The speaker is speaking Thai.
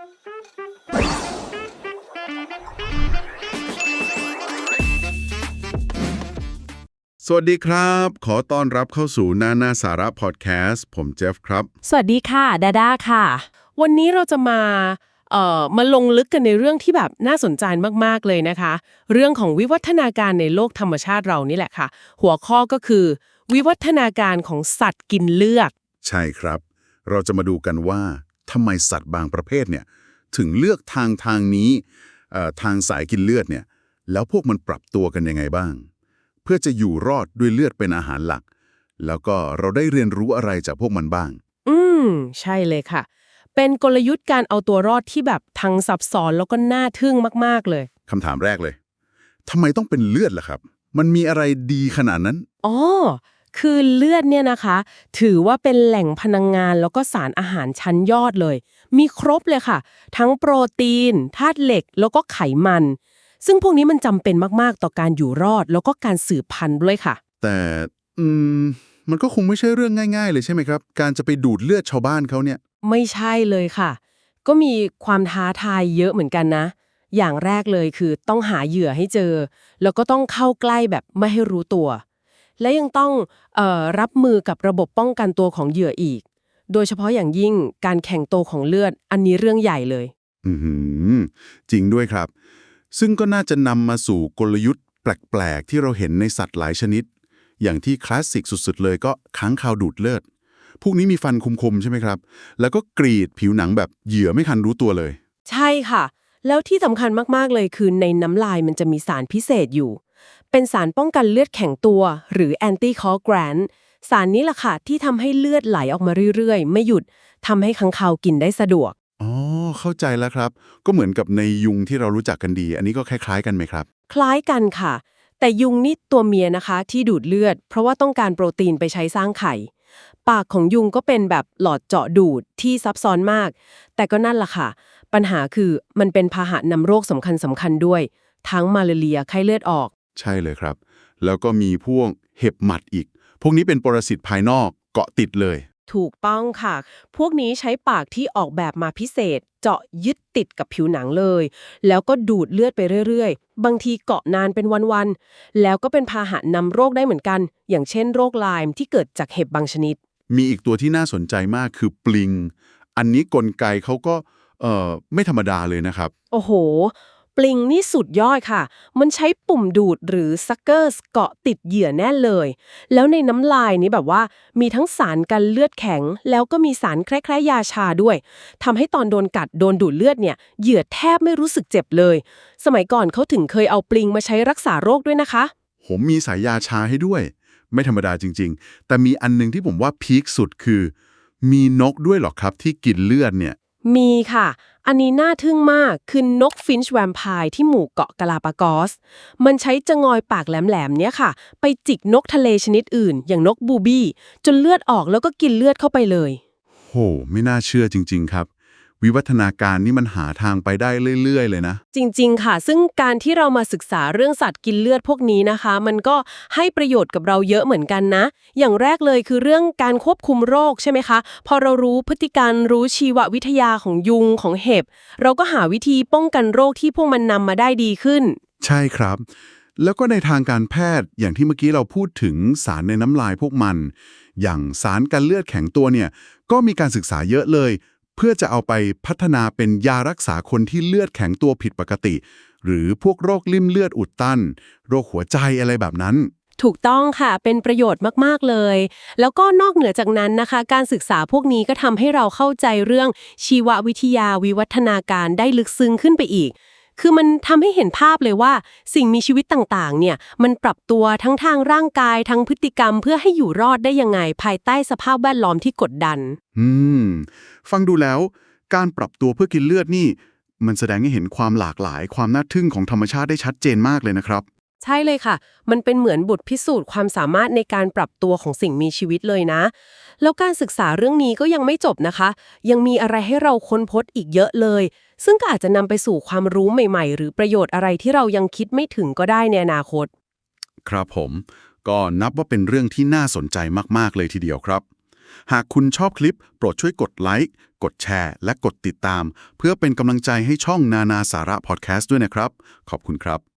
สวัสดีครับ ขอต้อนรับเข้าสู่หน้าหน้าสาระพอดแคสต์ ผมเจฟครับ สวัสดีค่ะ ดาด้าค่ะ วันนี้เราจะมาเอ่อมาลงลึกกันในเรื่องที่แบบน่าสนใจมาก ๆ เลยนะคะ เรื่องของวิวัฒนาการในโลกธรรมชาติเรานี่แหละค่ะ หัวข้อก็คือ วิวัฒนาการของสัตว์กินเลือด ใช่ครับ เราจะมาดูกันว่า ทำไมสัตว์บางประเภทเนี่ยถึงเลือกทางทางนี้เอ่อทางสายกินเลือดเนี่ยแล้วพวกมันปรับตัวกันยังไงบ้าง เพื่อจะอยู่รอดด้วยเลือดเป็นอาหารหลัก แล้วก็เราได้เรียนรู้อะไรจากพวกมันบ้าง อืม ใช่เลยค่ะ เป็นกลยุทธ์การเอาตัวรอดที่แบบทั้งซับซ้อนแล้วก็น่าทึ่งมาก ๆเลยคำถามแรกเลยทำไมต้องเป็นเลือดล่ะครับ มันมีอะไรดีขนาดนั้นอ๋อ คือเลือดเนี่ยนะคะ ถือว่าเป็นแหล่งพลังงานแล้วก็สารอาหารชั้นยอดเลย มีครบเลยค่ะ ทั้งโปรตีนธาตุเหล็ก แล้วก็ไขมัน ซึ่งพวกนี้มันจำเป็นมากๆต่อการอยู่รอด แล้วก็การสืบพันธุ์ด้วยค่ะ แต่อืมมันก็คงไม่ใช่เรื่องง่าย ๆ เลยใช่ไหมครับ การจะไปดูดเลือดชาวบ้านเขาเนี่ย ไม่ใช่เลยค่ะ ก็มีความท้าทายเยอะเหมือนกันนะ อย่างแรกเลยคือต้องหาเหยื่อให้เจอ แล้วก็ต้องเข้าใกล้แบบไม่ให้รู้ตัว และยังต้องเออรับมือกับระบบป้องกันตัวของเหยื่ออีก โดยเฉพาะอย่างยิ่งการแข่งโตวของเลือด อันนี้เรื่องใหญ่เลย อือหือจริงด้วยครับ ซึ่งก็น่าจะนำมาสู่กลยุทธ์ แปลก ๆ ที่เราเห็นในสัตว์หลายชนิด อย่างที่คลาสสิกสุด ๆ เลยก็ค้างคาวดูดเลือด พวกนี้มีฟันคมๆใช่ไหมครับ แล้วก็กรีดผิวหนังแบบเหยื่อไม่ทันรู้ตัวเลย ใช่ค่ะ แล้วที่สำคัญมากๆเลยคือในน้ำลายมันจะมีสารพิเศษอยู่ เป็นสารป้องกันเลือดแข็งตัว หรือ anti coagulant สารนี้ล่ะค่ะที่ทำให้เลือดไหลออกมาเรื่อยๆ ไม่หยุดทำให้ค้างคาวกินได้สะดวก อ๋อ เข้าใจแล้วครับ ก็เหมือนกับในยุงที่เรารู้จักกันดี อันนี้ก็คล้ายๆกันไหมครับ คล้ายกันค่ะ แต่ยุงนี่ตัวเมียนะคะที่ดูดเลือด เพราะว่าต้องการโปรตีนไปใช้สร้างไข่ ปากของยุงก็เป็นแบบหลอดเจาะดูดที่ซับซ้อนมาก แต่ก็นั่นล่ะค่ะ ปัญหาคือมันเป็นพาหะนำโรคสำคัญสำคัญด้วย ทั้งมาลาเรียไข้เลือดออก ใช่เลยครับ แล้วก็มีพวกเห็บหมัดอีก พวกนี้เป็นปรสิตภายนอกเกาะติดเลย ถูกต้องค่ะ พวกนี้ใช้ปากที่ออกแบบมาพิเศษ เจาะยึดติดกับผิวหนังเลย แล้วก็ดูดเลือดไปเรื่อยๆ บางทีเกาะนานเป็นวันๆ แล้วก็เป็นพาหะนำโรคได้เหมือนกัน อย่างเช่นโรคไลม์ที่เกิดจากเห็บบางชนิด มีอีกตัวที่น่าสนใจมากคือปลิง อันนี้กลไกเขาก็เอ่อไม่ธรรมดาเลยนะครับ โอ้โห ปลิงนี่สุดยอดค่ะ มันใช้ปุ่มดูดหรือซักเกอร์เกาะติดเหยื่อแน่เลย แล้วในน้ำลายนี้แบบว่า มีทั้งสารกันเลือดแข็ง แล้วก็มีสารคล้ายๆยาชาด้วยทำให้ตอนโดนกัดโดนดูดเลือดเนี่ย เหยื่อแทบไม่รู้สึกเจ็บเลย สมัยก่อนเขาถึงเคยเอาปลิงมาใช้รักษาโรคด้วยนะคะ ผมมีสายยาชาให้ด้วย ไม่ธรรมดาจริง ๆ แต่มีอันหนึงที่ผมว่าพีคสุดคือ มีนกด้วยหรอครับที่กินเลือดเนี่ย มีค่ะ อันนี้น่าทึ่งมาก คือนกฟินช์แวมไพร์ที่หมู่เกาะกาลาปากอส มันใช้จะงอยปากแหลมๆเนี้ยค่ะ ไปจิกนกทะเลชนิดอื่น อย่างนกบูบี้ จนเลือดออกแล้วก็กินเลือดเข้าไปเลย โห ไม่น่าเชื่อจริง ๆ ครับ วิวัฒนาการนี่มันหาทางไปได้เรื่อย ๆ เลยนะ จริง ๆ ค่ะ ซึ่งการที่เรามาศึกษาเรื่องสัตว์กินเลือดพวกนี้นะคะ มันก็ให้ประโยชน์กับเราเยอะเหมือนกันนะ อย่างแรกเลยคือเรื่องการควบคุมโรคใช่ไหมคะ พอเรารู้พฤติการรู้ชีววิทยาของยุงของเห็บ เราก็หาวิธีป้องกันโรคที่พวกมันนำมาได้ดีขึ้น ใช่ครับ แล้วก็ในทางการแพทย์อย่างที่เมื่อกี้เราพูดถึงสารในน้ำลายพวกมัน อย่างสารกันเลือดแข็งตัวเนี่ยก็มีการศึกษาเยอะเลยเพื่อจะเอาไปพัฒนาเป็นยารักษาคนที่เลือดแข็งตัวผิดปกติ หรือพวกโรคลิ่มเลือดอุดตัน โรคหัวใจอะไรแบบนั้น ถูกต้องค่ะ เป็นประโยชน์มาก ๆ เลย แล้วก็นอกเหนือจากนั้นนะคะ การศึกษาพวกนี้ก็ทำให้เราเข้าใจเรื่องชีววิทยาวิวัฒนาการได้ลึกซึ้งขึ้นไปอีก คือมันทำให้เห็นภาพเลยว่า สิ่งมีชีวิตต่างๆ เนี่ย มันปรับตัวทั้งทางร่างกายทั้งพฤติกรรมเพื่อให้อยู่รอดได้ยังไง ภายใต้สภาพแวดล้อมที่กดดัน อืม ฟังดูแล้ว การปรับตัวเพื่อกินเลือดนี่ มันแสดงให้เห็นความหลากหลาย ความน่าทึ่งของธรรมชาติได้ชัดเจนมากเลยนะครับ ใช่เลยค่ะ มันเป็นเหมือนบทพิสูจน์ความสามารถในการปรับตัวของสิ่งมีชีวิตเลยนะ แล้วการศึกษาเรื่องนี้ก็ยังไม่จบนะคะ ยังมีอะไรให้เราค้นพบอีกเยอะเลย ซึ่งก็อาจจะนำไปสู่ความรู้ใหม่ ๆ หรือประโยชน์อะไรที่เรายังคิดไม่ถึงก็ได้ในอนาคต ครับผม ก็นับว่าเป็นเรื่องที่น่าสนใจมากๆเลยทีเดียวครับ หากคุณชอบคลิป โปรดช่วยกดไลค์กดแชร์ และกดติดตาม เพื่อเป็นกำลังใจให้ช่องนานาสาระพอดแคสต์ด้วยนะครับ ขอบคุณครับ